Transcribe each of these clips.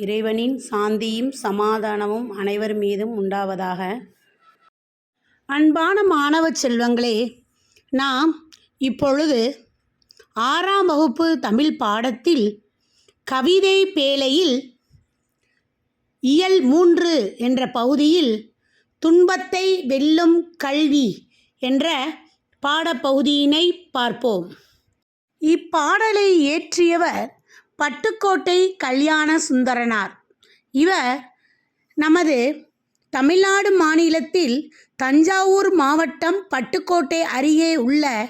இறைவனின் சாந்தியும் சமாதானமும் அனைவர் மீதும் உண்டாவதாக. அன்பான மாணவ செல்வங்களே நாம் இப்பொழுது ஆறாம் வகுப்பு தமிழ் பாடத்தில் கவிதை பேழையில் இயல் மூன்று என்ற பகுதியில் துன்பத்தை வெல்லும் கல்வி என்ற பாடப்பகுதியினை பார்ப்போம். இப்பாடலை இயற்றியவர் பட்டுக்கோட்டை கல்யாண சுந்தரனார். இவர் நமது தமிழ்நாடு மாநிலத்தில் தஞ்சாவூர் மாவட்டம் பட்டுக்கோட்டை அருகே உள்ள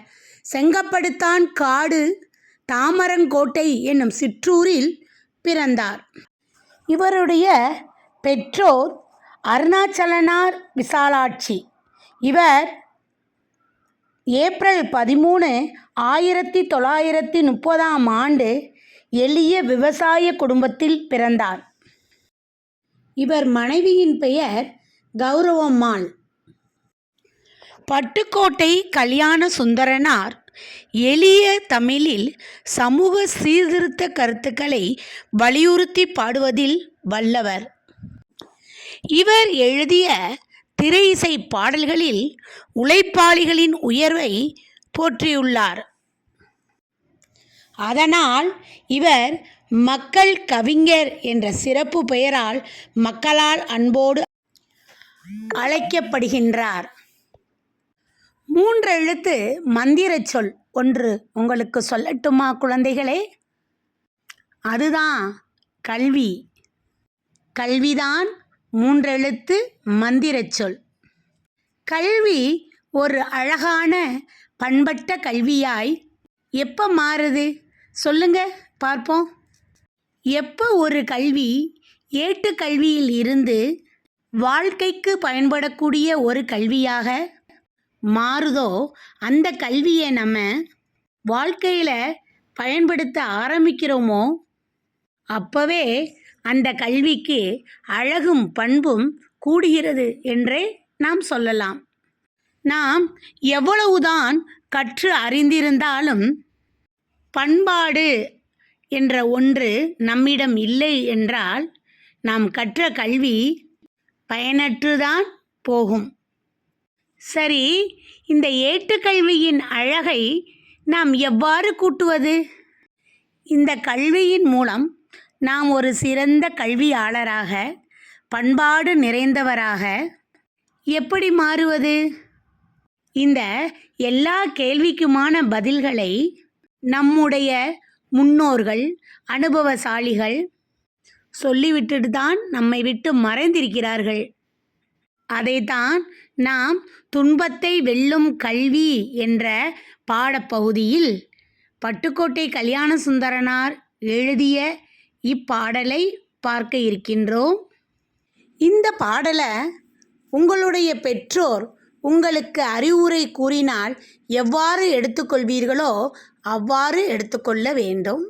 செங்கப்படுத்தான் காடு தாமரங்கோட்டை என்னும் சிற்றூரில் பிறந்தார். இவருடைய பெற்றோர் அருணாச்சலனார் விசாலாட்சி. இவர் ஏப்ரல் பதிமூணு ஆயிரத்தி தொள்ளாயிரத்தி முப்பதாம் ஆண்டு எளிய விவசாய குடும்பத்தில் பிறந்தார். இவர் மனைவியின் பெயர் கௌரவம்மாள். பட்டுக்கோட்டை கல்யாண சுந்தரனார். எளிய தமிழில் சமூக சீர்திருத்த கருத்துக்களை வலியுறுத்தி பாடுவதில் வல்லவர். இவர் எழுதிய திரை இசை பாடல்களில் உழைப்பாளிகளின் உயர்வை போற்றியுள்ளார். அதனால் இவர் மக்கள் கவிஞர் என்ற சிறப்பு பெயரால் மக்களால் அன்போடு அழைக்கப்படுகின்றார். மூன்று எழுத்து மந்திர சொல் ஒன்று உங்களுக்கு சொல்லட்டுமா குழந்தைகளே? அதுதான் கல்வி. கல்விதான் மூன்றெழுத்து மந்திர சொல். கல்வி ஒரு அழகான பண்பட்ட கல்வியாய் எப்போ மாறுது? சொல்லுங்க பார்ப்போம். எப்போ ஒரு கல்வி ஏட்டு கல்வியில் இருந்து வாழ்க்கைக்கு பயன்படக்கூடிய ஒரு கல்வியாக மாறுதோ அந்த கல்வியை நம்ம வாழ்க்கையில் பயன்படுத்த ஆரம்பிக்கிறோமோ அப்போவே அந்த கல்விக்கு அழகும் பண்பும் கூடுகிறது என்றே நாம் சொல்லலாம். நாம் எவ்வளவுதான் கற்று அறிந்திருந்தாலும் பண்பாடு என்ற ஒன்று நம்மிடம் இல்லை என்றால் நாம் கற்ற கல்வி பயனற்றுதான் போகும். சரி இந்த ஏட்டுக்கல்வியின் அழகை நாம் எவ்வாறு கூட்டுவது? இந்த கல்வியின் மூலம் நாம் ஒரு சிறந்த கல்வியாளராக பண்பாடு நிறைந்தவராக எப்படி மாறுவது? இந்த எல்லா கேள்விக்குமான பதில்களை நம்முடைய முன்னோர்கள் அனுபவசாலிகள் சொல்லிவிட்டுட்டு தான் நம்மை விட்டு மறைந்திருக்கிறார்கள். அதைத்தான் நாம் துன்பத்தை வெல்லும் கல்வி என்ற பாடப்பகுதியில் பட்டுக்கோட்டை கல்யாண சுந்தரனார் எழுதிய இப்பாடலை பார்க்க இருக்கின்றோம். இந்த பாடலை உங்களுடைய பெற்றோர் உங்களுக்கு அறிவுரை கூறினால் எவ்வாறு எடுத்துக்கொள்வீர்களோ அவ்வாறு எடுத்துக்கொள்ள வேண்டும்.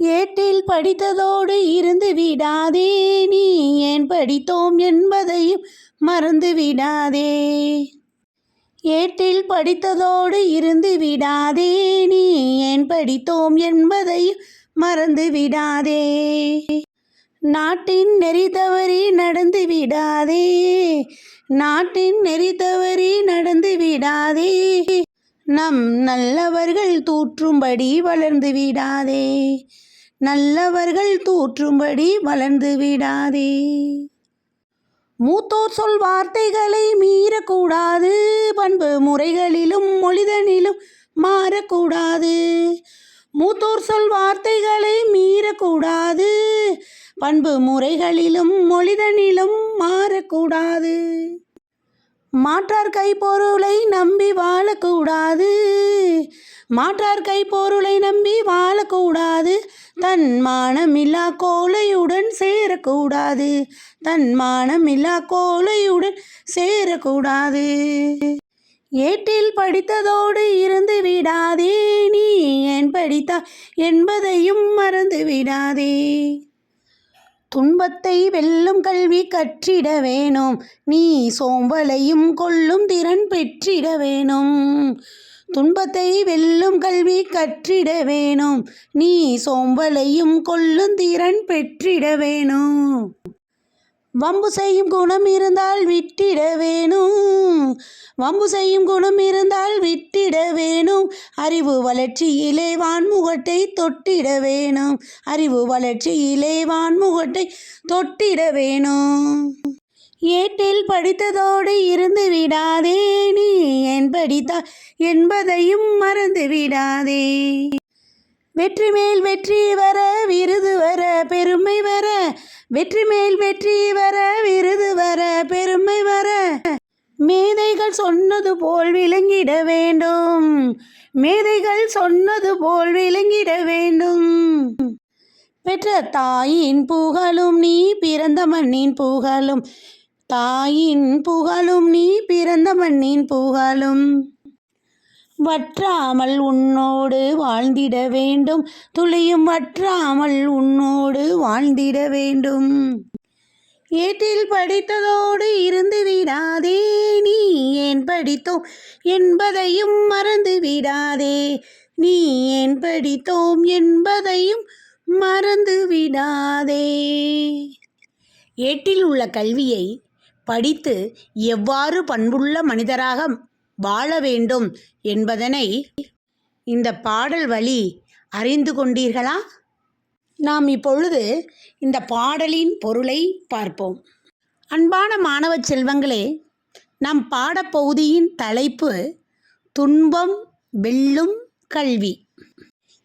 ஏட்டில் படித்ததோடு இருந்து விடாதே நீ ஏன் படித்தோம் என்பதையும் மறந்து விடாதே. ஏட்டில் படித்ததோடு இருந்து விடாதே நீ ஏன் படித்தோம் என்பதையும் மறந்து விடாதே. நாட்டின் நெறி தவறி நடந்து விடாதே நாட்டின் நெறி தவறி நடந்து விடாதே. நம் நல்லவர்கள் தூற்றும்படி வளர்ந்து விடாதே. நல்லவர்கள் தூற்றும்படி வளர்ந்து விடாதே. மூத்தோர் சொல் வார்த்தைகளை மீறக்கூடாது. பண்பு முறைகளிலும் மொழிதனிலும் மாறக்கூடாது. மூத்தோர் சொல் வார்த்தைகளை மீறக்கூடாது. பண்பு முறைகளிலும் மொழிதனிலும் மாறக்கூடாது. மாற்றார் கைப்பொருளை நம்பி வாழக்கூடாது. மாற்றார் கைப்பொருளை நம்பி வாழக்கூடாது. தன் மானமில்லா கோலையுடன் சேரக்கூடாது. தன் மானமில்லா கோலையுடன் சேரக்கூடாது. ஏட்டில் படித்ததோடு இருந்து விடாதே நீ ஏன் படித்தா என்பதையும் மறந்து விடாதே. துன்பத்தை வெல்லும் கல்வி கற்றிட வேணும். நீ சோம்பலையும் கொள்ளும் திறன் பெற்றிட வேணும். துன்பத்தை வெல்லும் கல்வி கற்றிட வேணும். நீ சோம்பலையும் கொள்ளும் திறன் பெற்றிட வேணும். வம்பு செய்யும் குணம் இருந்தால் விட்டிட வேணும். வம்பு செய்யும் குணம் இருந்தால் விட்டிட வேணும். அறிவு வளர்ச்சியிலே வான்முகட்டை தொட்டிட வேணும். அறிவு வளர்ச்சியிலே வான்முகட்டை தொட்டிட வேணும். ஏட்டில் படித்ததோடு இருந்து விடாதே நீ என் படித்தா என்பதையும் மறந்து விடாதே. வெற்றி மேல் வெற்றி வர விருது வர பெருமை வர. வெற்றி மேல் வெற்றி வர விருது வர பெருமை வர. மேதைகள் சொன்னது போல் விளங்கிட வேண்டும். மேதைகள் சொன்னது போல் விளங்கிட வேண்டும். பெற்ற தாயின் புகழும் நீ பிறந்த மண்ணின் புகழும். தாயின் புகழும் நீ பிறந்த மண்ணின் புகழும். வற்றாமல் உன்னோடு வாழ்ந்திட வேண்டும். துளியும் வற்றாமல் உன்னோடு வாழ்ந்திட வேண்டும். ஏட்டில் படித்ததோடு இருந்து விடாதே நீ ஏன் படித்தோம் என்பதையும் மறந்து விடாதே. நீ ஏன் படித்தோம் என்பதையும் மறந்து விடாதே. ஏட்டில் உள்ள கல்வியை படித்து எவ்வாறு பண்புள்ள மனிதராக வாழ வேண்டும் என்பதனை இந்த பாடல் வழி அறிந்து கொண்டீர்களா? நாம் இப்பொழுது இந்த பாடலின் பொருளை பார்ப்போம். அன்பான மாணவ செல்வங்களே நம் பாடப்பகுதியின் தலைப்பு துன்பம் வெல்லும் கல்வி.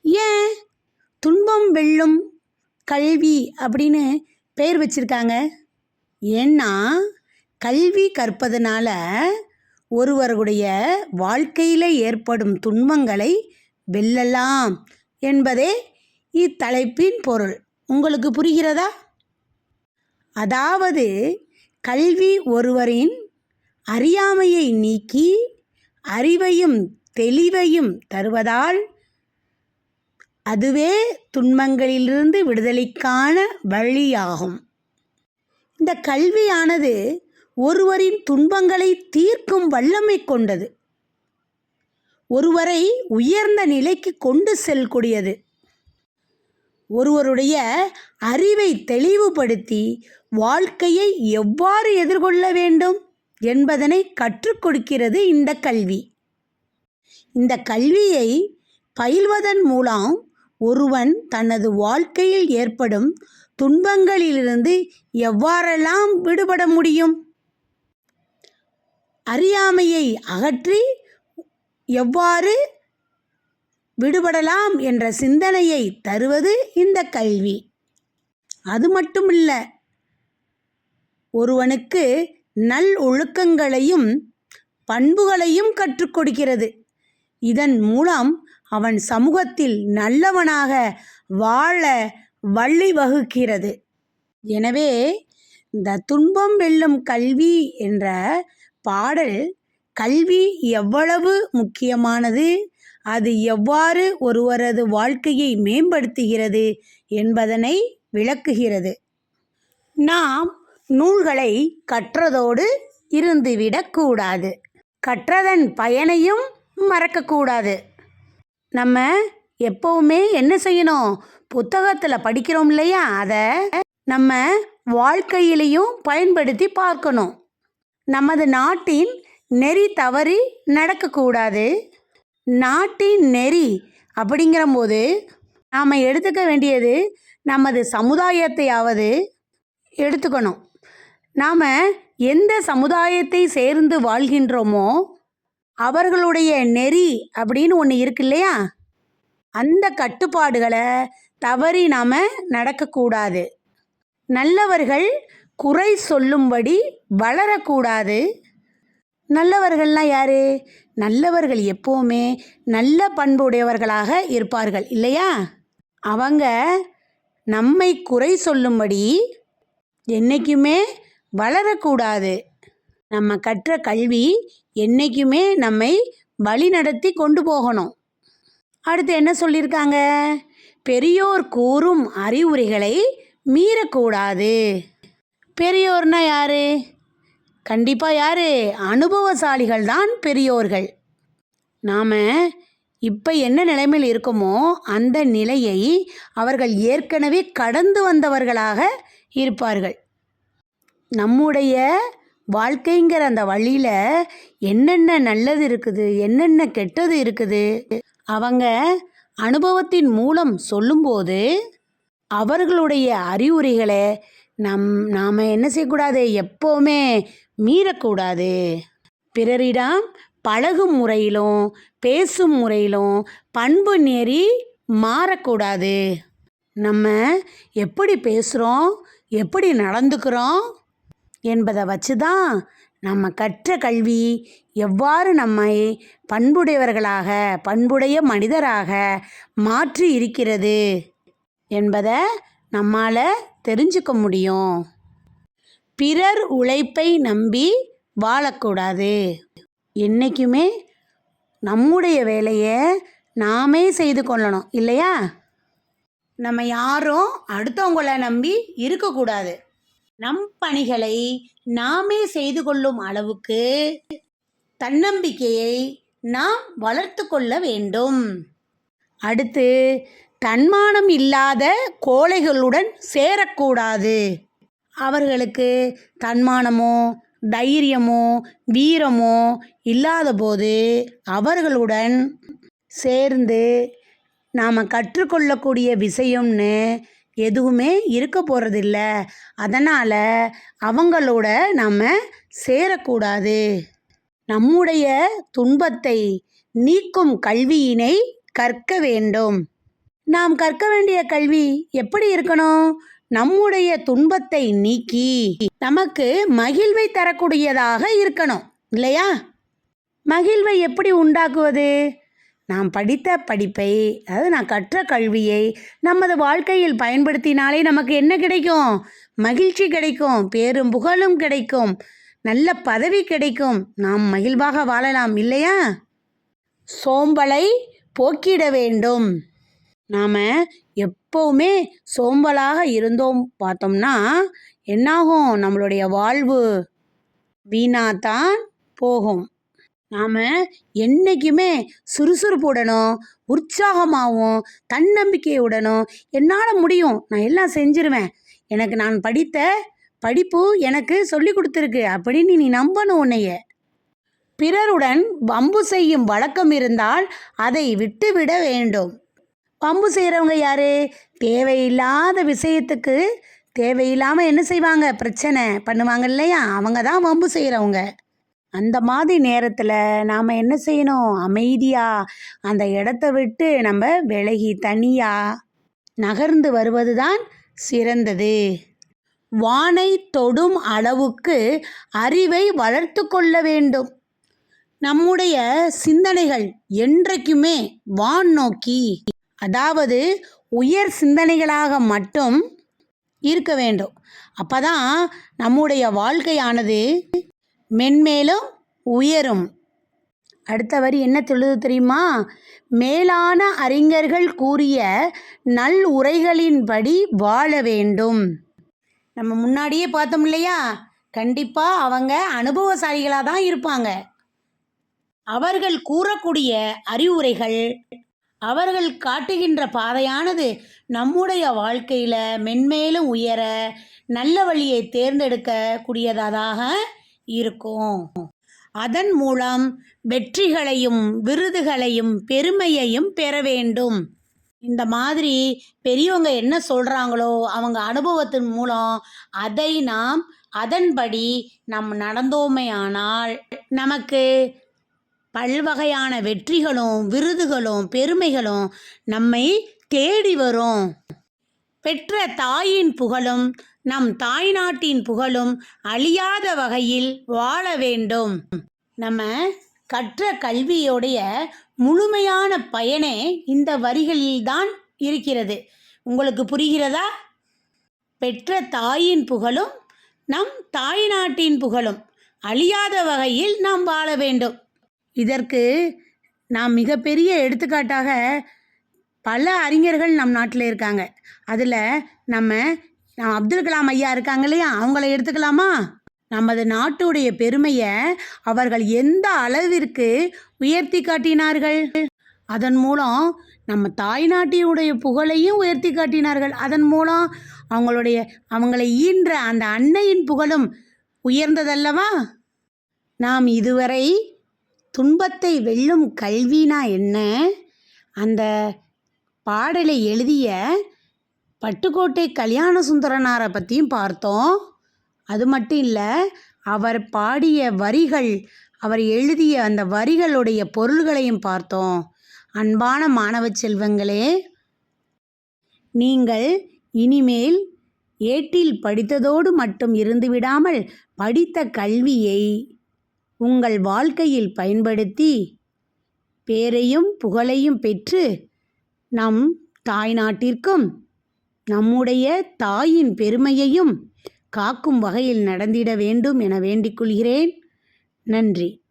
ஏன் துன்பம் வெல்லும் கல்வி அப்படின்னு பெயர் வச்சுருக்காங்க? ஏன்னா கல்வி கற்பதனால ஒருவருடைய வாழ்க்கையில் ஏற்படும் துன்பங்களை வெல்லலாம் என்பதே இத்தலைப்பின் பொருள். உங்களுக்கு புரிகிறதா? அதாவது கல்வி ஒருவரின் அறியாமையை நீக்கி அறிவையும் தெளிவையும் தருவதால் அதுவே துன்பங்களிலிருந்து விடுதலைக்கான வழியாகும். இந்த கல்வியானது ஒருவரின் துன்பங்களை தீர்க்கும் வல்லமை கொண்டது. ஒருவரை உயர்ந்த நிலைக்கு கொண்டு செல்லக்கூடியது ஒருவருடைய அறிவை தெளிவுபடுத்தி வாழ்க்கையை எவ்வாறு எதிர்கொள்ள வேண்டும் என்பதனை கற்றுக் கொடுக்கிறது இந்த கல்வி. இந்த கல்வியை பயில்வதன் மூலம் ஒருவன் தனது வாழ்க்கையில் ஏற்படும் துன்பங்களிலிருந்து எவ்வாறெல்லாம் விடுபட முடியும்? அறியாமையை அகற்றி எவ்வாறு விடுபடலாம் என்ற சிந்தனையை தருவது இந்த கல்வி. அது மட்டுமில்ல ஒருவனுக்கு நல் ஒழுக்கங்களையும் பண்புகளையும் கற்றுக் கொடுக்கிறது. இதன் மூலம் அவன் சமூகத்தில் நல்லவனாக வாழ வழி வகுக்கிறது. எனவே இந்த துன்பம் வெல்லும் கல்வி என்ற பாடல் கல்வி எவ்வளவு முக்கியமானது? அது எவ்வாறு ஒருவரது வாழ்க்கையை மேம்படுத்துகிறது என்பதனை விளக்குகிறது நாம் நூல்களை கற்றதோடு இருந்துவிடக்கூடாது கற்றதன் பயனையும் மறக்கக்கூடாது நம்ம எப்போவுமே என்ன செய்யணும்? புத்தகத்தில் படிக்கிறோம் இல்லையா? அதை நம்ம வாழ்க்கையிலையும் பயன்படுத்தி பார்க்கணும். நமது நாட்டின் நெறி தவறி நடக்கக்கூடாது. நாட்டின் நெறி அப்படிங்கிறபோது நாம் எடுத்துக்க வேண்டியது நமது சமுதாயத்தையாவது எடுத்துக்கணும். நாம் எந்த சமுதாயத்தை சேர்ந்து வாழ்கின்றோமோ அவர்களுடைய நெறி அப்படின்னு ஒன்று இருக்கு இல்லையா? அந்த கட்டுப்பாடுகளை தவறி நாம் நடக்கக்கூடாது. நல்லவர்கள் குறை சொல்லும்படி வளரக்கூடாது. நல்லவர்கள்லாம் யார்? நல்லவர்கள் எப்போவுமே நல்ல பண்புடையவர்களாக இருப்பார்கள் இல்லையா? அவங்க நம்மை குறை சொல்லும்படி என்றைக்குமே வளரக்கூடாது. நம்ம கற்ற கல்வி என்றைக்குமே நம்மை வழி நடத்தி கொண்டு போகணும். அடுத்து என்ன சொல்லியிருக்காங்க? பெரியோர் கூறும் அறிவுரைகளை மீறக்கூடாது. பெரியோர்னா யாரு? கண்டிப்பாக யாரு? அனுபவசாலிகள் தான் பெரியோர்கள். நாம் இப்போ என்ன நிலைமையில் இருக்கோமோ அந்த நிலையை அவர்கள் ஏற்கனவே கடந்து வந்தவர்களாக இருப்பார்கள். நம்முடைய வாழ்க்கைங்கிற அந்த வழியில் என்னென்ன நல்லது இருக்குது என்னென்ன கெட்டது இருக்குது அவங்க அனுபவத்தின் மூலம் சொல்லும்போது அவர்களுடைய அறிவுரைகளை நம் நாம் என்ன செய்யக்கூடாது? எப்போவுமே மீறக்கூடாது. பிறரிடம் பழகும் முறையிலும் பேசும் முறையிலும் பண்பு நெறி மாறக்கூடாது. நம்ம எப்படி பேசுகிறோம் எப்படி நடந்துக்கிறோம்? என்பதை வச்சு தான் நம்ம கற்ற கல்வி எவ்வாறு நம்மை பண்புடையவர்களாக பண்புடைய மனிதராக மாற்றி இருக்கிறது என்பதை நம்மால் தெரிஞ்சுக்க முடியும். பிறர் உழைப்பை நம்பி வாழக்கூடாது. என்றைக்குமே நம்முடைய வேலையை நாமே செய்து கொள்ளணும் இல்லையா? நம்ம யாரும் அடுத்தவங்கள நம்பி இருக்கக்கூடாது. நம் பணிகளை நாமே செய்து கொள்ளும் அளவுக்கு தன்னம்பிக்கையை நாம் வளர்த்து கொள்ள வேண்டும். அடுத்து தன்மானம் இல்லாத கோழைகளுடன் சேரக்கூடாது. அவர்களுக்கு தன்மானமோ தைரியமோ வீரமோ இல்லாதபோது அவர்களுடன் சேர்ந்து நாம் கற்றுக்கொள்ளக்கூடிய விஷயம்னு எதுவுமே இருக்க போகிறதில்ல அதனால் அவங்களோட நம்ம சேரக்கூடாது. நம்முடைய துன்பத்தை நீக்கும் கல்வியினை கற்க வேண்டும். நாம் கற்க வேண்டிய கல்வி எப்படி இருக்கணும்? நம்முடைய துன்பத்தை நீக்கி நமக்கு மகிழ்வை தரக்கூடியதாக இருக்கணும் இல்லையா? மகிழ்வை எப்படி உண்டாக்குவது? நாம் படித்த படிப்பை அதாவது நான் கற்ற கல்வியை நமது வாழ்க்கையில் பயன்படுத்தினாலே நமக்கு என்ன கிடைக்கும்? மகிழ்ச்சி கிடைக்கும் பேரும் புகழும் கிடைக்கும் நல்ல பதவி கிடைக்கும். நாம் மகிழ்வாக வாழலாம் இல்லையா? சோம்பலை போக்கிட வேண்டும். நாம் எப்போவுமே சோம்பலாக இருந்தோம் பார்த்தோம்னா என்னாகும்? நம்மளுடைய வாழ்வு வீணாதான் போகும். நாம் என்றைக்குமே சுறுசுறுப்புடனும் உற்சாகமாகவும் தன்னம்பிக்கையுடனும் என்னால் முடியும். நான் எல்லாம் செஞ்சிருவேன். எனக்கு நான் படித்த படிப்பு எனக்கு சொல்லி கொடுத்துருக்கு அப்படின்னு நீ நம்பணும் உன்னைய. பிறருடன் வம்பு செய்யும் வழக்கம் இருந்தால் அதை விட்டுவிட வேண்டும். வம்பு செய்கிறவங்க யாரு? தேவையில்லாத விஷயத்துக்கு தேவையில்லாமல் என்ன செய்வாங்க? பிரச்சனை பண்ணுவாங்க இல்லையா? அவங்க தான் வம்பு செய்கிறவங்க அந்த மாதிரி நேரத்தில் நாம் என்ன செய்யணும்? அமைதியாக அந்த இடத்த விட்டு நம்ம விலகி தனியாக நகர்ந்து வருவது தான் சிறந்தது. வானை தொடும் அளவுக்கு அறிவை வளர்த்து கொள்ள வேண்டும். நம்முடைய சிந்தனைகள் என்றைக்குமே வான் நோக்கி அதாவது உயர் சிந்தனைகளாக மட்டும் இருக்க வேண்டும். அப்பதான் நம்முடைய வாழ்க்கையானது மென்மேலும் உயரும். அடுத்த வரி என்ன சொல்லுது தெரியுமா? மேலான அறிஞர்கள் கூறிய நல் உரைகளின்படி வாழ வேண்டும். நம்ம முன்னாடியே பார்த்தோம் இல்லையா? கண்டிப்பாக அவங்க அனுபவசாலிகளாக தான் இருப்பாங்க. அவர்கள் கூறக்கூடிய அறிவுரைகள் அவர்கள் காட்டுகின்ற பாதையானது நம்முடைய வாழ்க்கையில் மென்மேலும் உயர நல்ல வழியை தேர்ந்தெடுக்க கூடியதாக இருக்கும். அதன் மூலம் வெற்றிகளையும் விருதுகளையும் பெருமையையும் பெற வேண்டும். இந்த மாதிரி பெரியவங்க என்ன சொல்கிறாங்களோ அவங்க அனுபவத்தின் மூலம் அதை நாம் அதன்படி நம் நடந்தோமே ஆனால் நமக்கு பல்வகையான வெற்றிகளும் விருதுகளும் பெருமைகளும் நம்மை தேடி வரும். பெற்ற தாயின் புகழும் நம் தாய் நாட்டின் புகழும் அழியாத வகையில் வாழ வேண்டும். நம்ம கற்ற கல்வியோடைய முழுமையான பயனே இந்த வரிகளில்தான் இருக்கிறது. உங்களுக்கு புரிகிறதா? பெற்ற தாயின் புகழும் நம் தாய் நாட்டின் புகழும் அழியாத வகையில் நாம் வாழ வேண்டும். இதற்கு நாம் மிகப்பெரிய எடுத்துக்காட்டாக பல அறிஞர்கள் நம் நாட்டில் இருக்காங்க. அதில் நம்ம நம்ம அப்துல் கலாம் ஐயா இருக்காங்க இல்லையா? அவங்கள எடுத்துக்கலாமா? நமது நாட்டுடைய பெருமையை அவர்கள் எந்த அளவிற்கு உயர்த்தி காட்டினார்கள்? அதன் மூலம் நம்ம தாய்நாட்டினுடைய புகழையும் உயர்த்தி காட்டினார்கள். அதன் மூலம் அவங்களுடைய அவங்களை ஈன்ற அந்த அன்னையின் புகழும் உயர்ந்ததல்லவா? நாம் இதுவரை துன்பத்தை வெல்லும் கல்வினா என்ன? அந்த பாடலை எழுதிய பட்டுக்கோட்டை கல்யாண சுந்தரனாரை பற்றியும் பார்த்தோம். அது மட்டும் இல்லை அவர் பாடிய வரிகள் அவர் எழுதிய அந்த வரிகளுடைய பொருள்களையும் பார்த்தோம். அன்பான மாணவ செல்வங்களே நீங்கள் இனிமேல் ஏட்டில் படித்ததோடு மட்டும் இருந்துவிடாமல் படித்த கல்வியை உங்கள் வாழ்க்கையில் பயன்படுத்தி பேரையும் புகழையும் பெற்று நம் தாய்நாட்டிற்கும் நம்முடைய தாயின் பெருமையையும் காக்கும் வகையில் நடந்திட வேண்டும் என வேண்டிக் கொள்கிறேன். நன்றி.